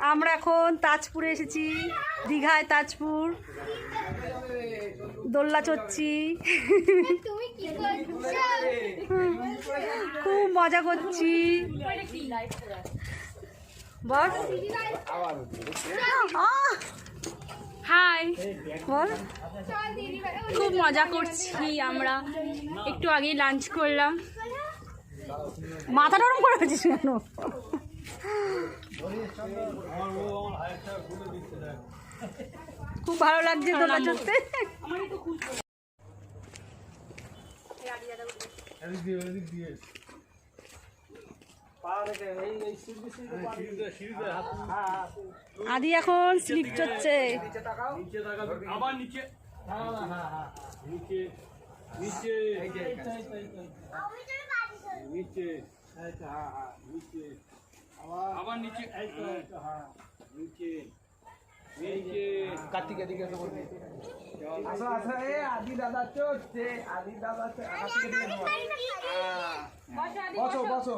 আমরা এখন তাজপুরে এসেছি দীঘায় তাজপুর দোল্লা চড়ছি। খুব মজা করছি। বল। আহ! হাই। বল। খুব মজা করছি আমরা। একটু আগেই লাঞ্চ করলাম। মাথা নরম করে ফেলছিস কেন? খুব ভালো লাগছে দোলা চড়তে আদি এখন স্লিপ চড়ছে। আবার নিচে। নিচে নিচে। নিচে নিচে। আবার নিচে। নিচে। নিচে কার্তিক এদিকে এসে বলবি। আসো আসো এ আদি দাদা চলছে আদি দাদা কার্তিক এদিকে বসো বসো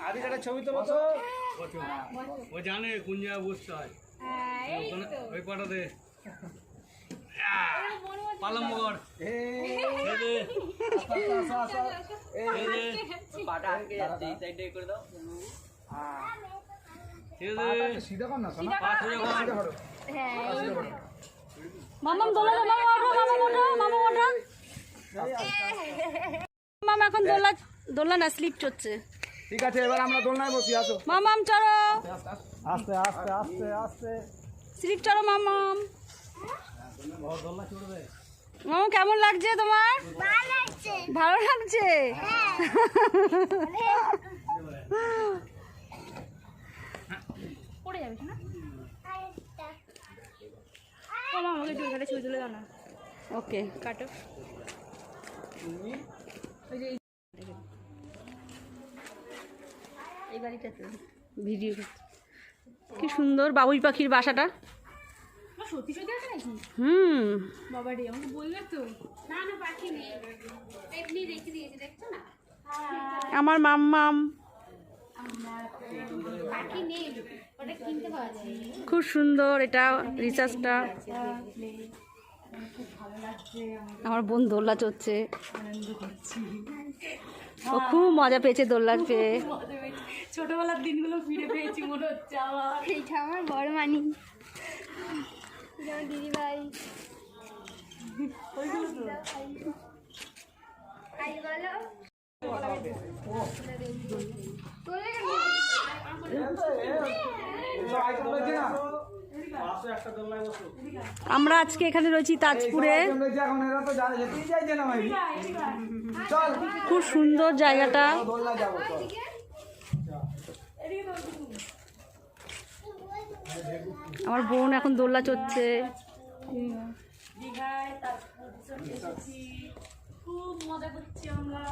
আদি দাদা ছবি তো বসো। ও জানে কোন জায়গায় বসতে হয়। ওখানে- ওই পালাম মামাম দোলা মামা ওঠো এখন দোলা দোলা না স্লিপ চড়ছে ঠিক আছে এবার আমরা দোলনায় বসি আসো মামাম চড়ো আস্তে আস্তে আস্তে আস্তে স্লিপ চড়ো মামাম মামা কেমন লাগছে তোমার? ভালো লাগছে। পড়ে যাবে না মামা আমাকে একটু ছবি তুলে দাও না। ওকে। কাটো। এই বাড়িটাতে। ভিডিও। কি সুন্দর বাবুই পাখির বাসাটা। সত্যি সত্যি আছে নাকি হুম। বাবা রে আমাকে বলবে তো। না না পাখি নেই। এমনি রেখে দিয়েছি দেখছ না? আমার মাম্মাম। পাখি নেই। ওটা কিনতে পাওয়া যায়। খুব সুন্দর এটা রিচার্জটা। আমার বোন দোল্লা চড়ছে। ও খুব মজা পেয়েছে দোল্লা পেয়ে। ছোটবেলার দিনগুলো ফিরে পেয়েছি মনে হচ্ছে আমার। এইটা আমার বড় মানি। দিদি ভাই আই বলো তোলে এসো, আই তো। বলেছি না আমরা আজকে এখানে রয়েছি তাজপুরে। খুব সুন্দর জায়গাটা। আমার বোন এখন দোল্লা চড়ছে। দীঘায় তাজপুর এসেছি খুব মজা করছি আমরা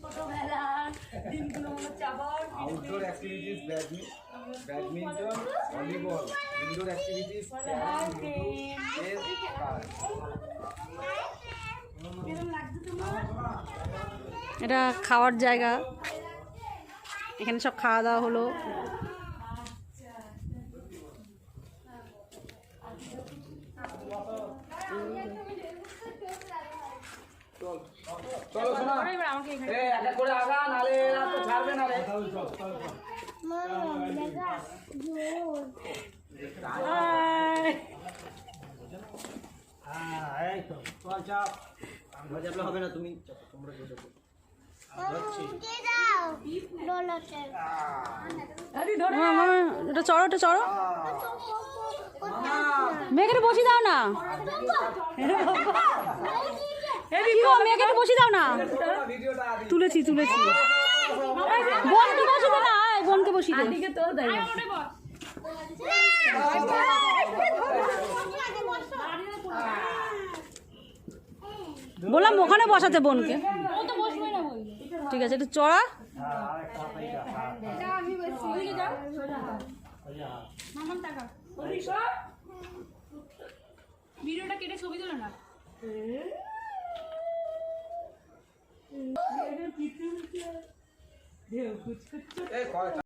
ছোটবেলার দিনগুলো মনে হচ্ছে আবার outdoor activities badminton volleyball indoor activities carrom ludo chess card এটা খাওয়ার জায়গা। এখানে সব খাওয়া দাওয়া হলো। চলো শোনা এবার আমাকে এখানে এ এক এক করে আগা নালে এরা তো ছাড়বে না রে। মামা, মামা, এটা চড়ো এটা চড়ো। মেয়েকে বসিয়ে দাও না। মেয়েকে বসিয়ে দাও না। তুলেছি তুলেছি। বোনকে বসিয়ে দে না বোনকে বসিয়ে দে। তোর দেয় বললাম ওখানে বসাতে বোনকে ও তো বসবে না বললে ঠিক আছে একটু চড়া। ভিডিওটা কেটে ছবি তোলো না? এ কয়